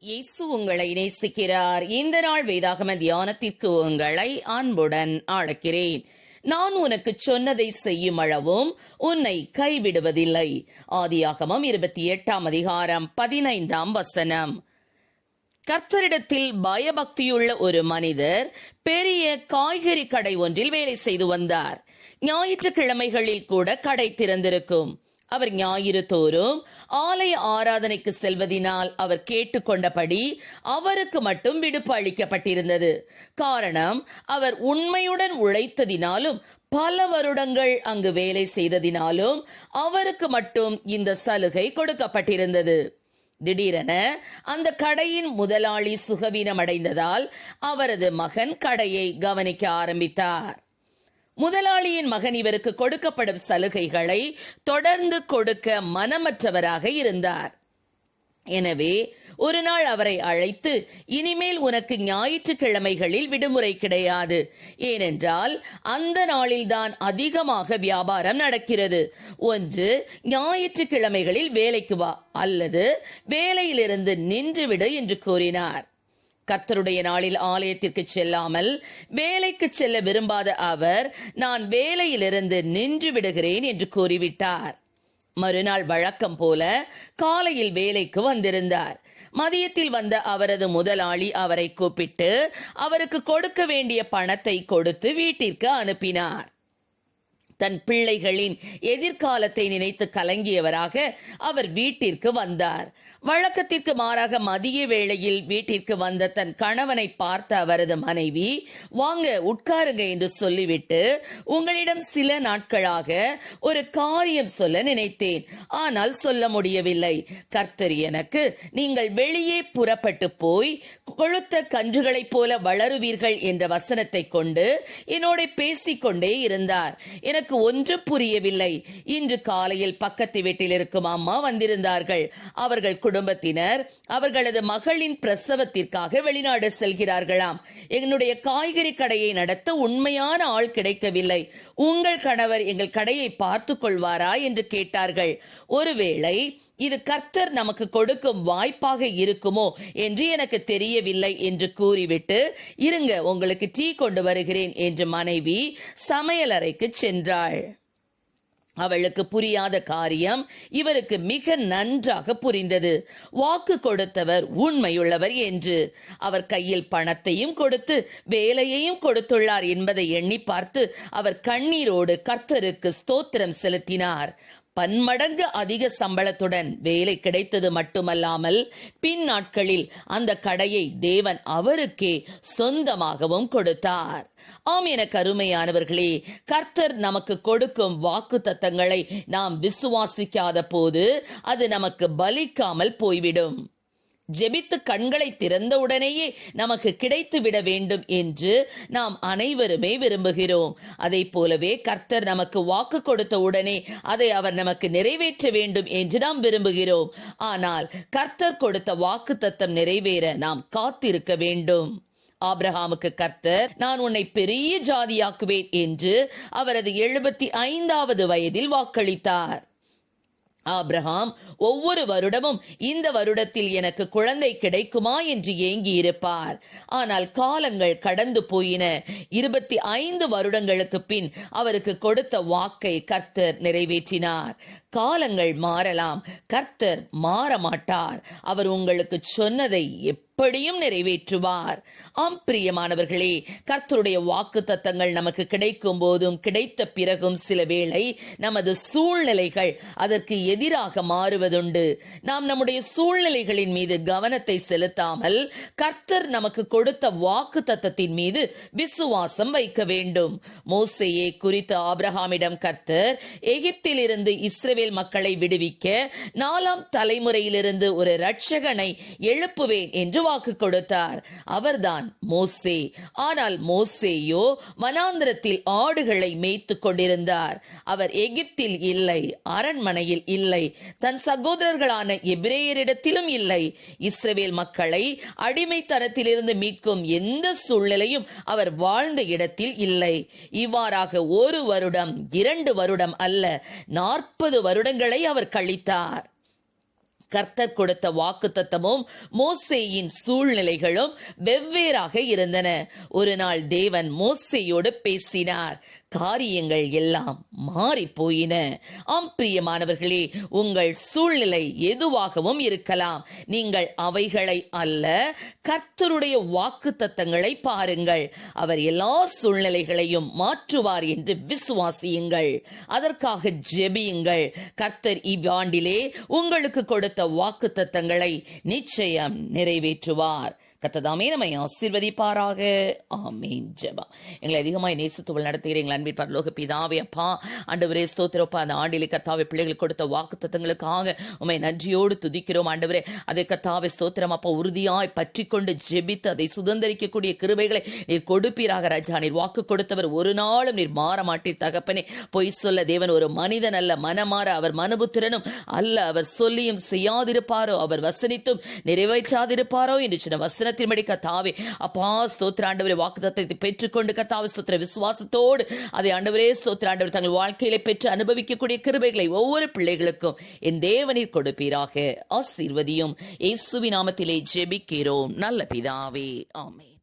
இயேசு உங்களை நேசிக்கிறார். இந்த நாள் வேதாகம தியானத்திற்கு உங்களை அன்புடன் அழைக்கிறேன். நான் உனக்கு சொன்னதை செய்யும் அளவும் உன்னை கைவிடுவதில்லை. ஆதியாகமம் இருபத்தி எட்டாம் அதிகாரம் பதினைந்தாம் வசனம். கர்த்தரிடத்தில் பயபக்தியுள்ள ஒரு மனிதர் பெரிய காய்கறி கடை ஒன்றில் வேலை செய்து வந்தார். ஞாயிற்றுக்கிழமைகளில் கூட கடை திறந்திருக்கும். அவர் ஞாயிறு தோறும் ஆலய ஆராதனைக்கு செல்வதினால் அவர் கேட்டுக்கொண்டபடி அவருக்கு மட்டும் விடுப்பு அளிக்கப்பட்டிருந்தது. காரணம் அவர் உண்மையுடன் உழைத்ததினாலும் பல வருடங்கள் அங்கு வேலை செய்ததினாலும் அவருக்கு மட்டும் இந்த சலுகை கொடுக்கப்பட்டிருந்தது. திடீரென அந்த கடையின் முதலாளி சுகவீனமடைந்ததால் அவரது மகன் கடையை கவனிக்க ஆரம்பித்தார். முதலாளியின் மகன் இவருக்கு கொடுக்கப்படும் சலுகைகளை தொடர்ந்து கொடுக்க மனமற்றவராக இருந்தார். எனவே ஒரு நாள் அவரை அழைத்து இனிமேல் உனக்கு ஞாயிற்றுக்கிழமைகளில் விடுமுறை கிடையாது. ஏனென்றால் அந்த நாளில்தான் அதிகமாக வியாபாரம் நடக்கிறது. ஒன்று ஞாயிற்றுக்கிழமைகளில் வேலைக்கு வா. அல்லது வேலையிலிருந்து நின்றுவிடு என்று கூறினார். கர்த்தருடைய நாளில் ஆலயத்திற்கு செல்லாமல் வேலைக்கு செல்ல விரும்பாத அவர் நான் வேலையிலிருந்து நின்று விடுகிறேன் என்று கூறிவிட்டார். மறுநாள் வழக்கம் போல காலையில் வேலைக்கு வந்திருந்தார். மதியத்தில் வந்த அவரது முதலாளி அவரை கூப்பிட்டு அவருக்கு கொடுக்க வேண்டிய பணத்தை கொடுத்து வீட்டிற்கு அனுப்பினார். தன் பிள்ளைகளின் எதிர்காலத்தை நினைத்து கலங்கியவராக அவர் வீட்டிற்கு வந்தார். வழக்கத்திற்கு மாறாக மதிய வேளையில் வீட்டிற்கு வந்த தன் கணவனை பார்த்த அவரது மனைவி வாங்க உட்காருங்க என்று சொல்லிவிட்டு உங்களிடம் சில நாட்களாக ஒரு காரியம் சொல்ல நினைத்தேன். ஆனால் சொல்ல முடியவில்லை. கர்த்தர் எனக்கு நீங்கள் வெளியே புறப்பட்டு போய் கொழுத்த கன்றுகளைப் போல வளருவீர்கள் என்ற வசனத்தை கொண்டு என்னோட பேசிக்கொண்டே இருந்தார். எனக்கு ஒன்று புரியவில்லை. இன்று காலையில் பக்கத்து வீட்டில் இருக்கும் அம்மா வந்திருந்தார்கள். அவர்கள் குடும்பத்தினர் அவர்களது மகளின் பிரசவத்திற்காக வெளிநாடு செல்கிறார்களாம். என்னுடைய காய்கறி கடையை நடத்த உண்மையான ஆள் கிடைக்கவில்லை. உங்கள் கணவர் எங்கள் கடையை பார்த்து கொள்வாரா? என்று கேட்டார்கள். ஒருவேளை இது கர்த்தர் நமக்கு கொடுக்கும் வாய்ப்பாக இருக்குமோ என்று எனக்கு தெரியவில்லை என்று கூறிவிட்டு இருங்க உங்களுக்கு டீ கொண்டு வருகிறேன் என்று மனைவி சமையலறைக்கு சென்றாள். அவளுக்கு புரியாத காரியம் இவருக்கு மிக நன்றாக புரிந்தது. வாக்கு கொடுத்தவர் உண்மையுள்ளவர் என்று அவர் கையில் பணத்தையும் கொடுத்து வேலையையும் கொடுத்துள்ளார் என்பதை எண்ணி பார்த்து அவர் கண்ணீரோடு கர்த்தருக்கு ஸ்தோத்திரம் செலுத்தினார். பன்மடங்கு அதிக சம்பளத்துடன் வேலை கிடைத்தது மட்டுமல்லாமல் பின் நாட்களில் அந்த கடையை தேவன் அவருக்கே சொந்தமாகவும் கொடுத்தார். ஆம் என கருமையானவர்களே கர்த்தர் நமக்கு கொடுக்கும் வாக்கு தத்தங்களை நாம் விசுவாசிக்காத போது அது நமக்கு பலிக்காமல் போய்விடும். ஜெபித்து கண்களை திறந்தவுடனேயே நமக்கு கிடைத்து விட வேண்டும் என்று நாம் அனைவருமே விரும்புகிறோம். அதை போலவே கர்த்தர் நமக்கு வாக்கு கொடுத்த உடனே அதை அவர் நமக்கு நிறைவேற்ற வேண்டும் என்று நாம் விரும்புகிறோம். ஆனால் கர்த்தர் கொடுத்த வாக்கு தத்தம் நிறைவேற நாம் காத்திருக்க வேண்டும். ஆப்ரஹாமுக்கு கர்த்தர் நான் உன்னை பெரிய ஜாதியாக்குவேன் என்று அவரது எழுபத்தி ஐந்தாவது வயதில் வாக்களித்தார். ஆப்ரஹாம் ஒவ்வொரு வருடமும் இந்த வருடத்தில் எனக்கு குழந்தை கிடைக்குமா என்று ஏங்கி இருப்பார் ஆனால் காலங்கள் கடந்து போயின. இருபத்தி ஐந்து வருடங்களுக்கு பின் அவருக்கு கொடுத்த வாக்கை கர்த்தர் நிறைவேற்றினார். காலங்கள் மாறலாம். கர்த்தர் மாற மாட்டார் அவர் உங்களுக்கு சொன்னதை எப்படியும் நிறைவேற்றுவார். ஆம் பிரியமானவர்களே கர்த்தருடைய வாக்கு தத்தங்கள் நமக்கு கிடைக்கும் போதும் கிடைத்த பிறகும் சில வேளை நமது சூழ்நிலைகள் அதற்கு எதிராக மாறுவதுண்டு. நாம் நம்முடைய சூழ்நிலைகளின் மீது கவனத்தை செலுத்தாமல் கர்த்தர் நமக்கு கொடுத்த வாக்கு தத்தத்தின் மீது விசுவாசம் வைக்க வேண்டும். மோசையே குறித்த ஆப்ரஹாமிடம் கர்த்தர் எகிப்தில் இருந்து இஸ்ரவேல் மக்களை விடுவிக்க நாலாம் தலைமுறையிலிருந்து ஒரு ரட்சகனை எழுப்புவேன் என்று வாக்கு கொடுத்தார். அவர்தான் மோசே. ஆனால் மோசேயோ வனாந்திரத்தில் ஆடுகளை மேய்த்து கொண்டிருந்தார். அவர் எகிப்தில் இல்லை அரண்மனையில் இல்லை தன் சகோதரர்களான எபிரேயரிடத்திலும் இல்லை. இஸ்ரவேல் மக்களை அடிமைத்தனத்திலிருந்து மீட்கும் எந்த சூழ்நிலையும் அவர் வாழ்ந்த இடத்தில் இல்லை. இவ்வாறாக ஒரு வருடம் இரண்டு வருடம் அல்ல நாற்பது வருடங்களை அவர் கழித்தார். கர்த்தர் கொடுத்த வாக்குத்தத்தமும் மோசேயின் சூழ்நிலைகளும் வெவ்வேறாக இருந்தன. ஒரு நாள் தேவன் மோசேயோடு பேசினார். காரியங்கள் எல்லாம் மாறி போயின ஆம் பிரியமானவர்களே உங்கள் சூழ்நிலை எதுவாகவும் இருக்கலாம். நீங்கள் அவைகளை அல்ல கர்த்தருடைய வாக்கு தத்தங்களை பாருங்கள். அவர் எல்லா சூழ்நிலைகளையும் மாற்றுவார் என்று விசுவாசியுங்கள். அதற்காக ஜெபியுங்கள். கர்த்தர் இவ்வாண்டிலே உங்களுக்கு கொடுத்த வாக்கு தத்தங்களை நிச்சயம் நிறைவேற்றுவார். கத்ததாமே நம்மை ஆசீர்வதிப்பாராக. ஆமீன். ஜெபா. எங்களை அதிகமாக நேசத்துவல் நடத்துகிற எங்கள் அன்பின் பரலோக பிதாவே அப்பா. ஆண்டவரே ஸ்தோத்திரப்பா. அந்த ஆண்டிலே கத்தாவை பிள்ளைகளுக்கு கொடுத்த வாக்கு தத்துவங்களுக்காக உண்மை நன்றியோடு துதிக்கிறோம். ஆண்டவரே அதை கத்தாவை ஸ்தோத்திரம். அப்பா உறுதியாய் பற்றி கொண்டு ஜெபித்து அதை சுதந்திரிக்கக்கூடிய கிருபைகளை நீர் கொடுப்பீராக ராஜா. நீர் வாக்கு கொடுத்தவர் ஒரு நாளும் நீர் மாற மாட்டீர் தகப்பனே. பொய் சொல்ல தேவன் ஒரு மனிதன் அல்ல மனமாற அவர் மனபுத்திரனும் அல்ல. அவர் சொல்லியும் செய்யாதிருப்பாரோ அவர் வசனித்தும் நிறைவேற்றாதிருப்பாரோ என்று சொன்ன வசனத்தின்படி கத்தாவே அப்பா ஸ்தோத்திர ஆண்டவரே வாக்குத்தத்தை பெற்றுக்கொண்டு கத்தாவை ஸ்தோத்திர விசுவாசத்தோடு அதை ஆண்டவரே ஸ்தோத்திர ஆண்டவர் தங்கள் வாழ்க்கையில பெற்று அனுபவிக்கக்கூடிய கிருபைகளை ஒவ்வொரு பிள்ளைகளுக்கும் என் தேவனில் கொடுப்பீராக. ஆசீர்வதியும். இயேசுவி நாமத்திலே ஜெபிக்கிறோம். நல்ல பிதாவே. ஆமே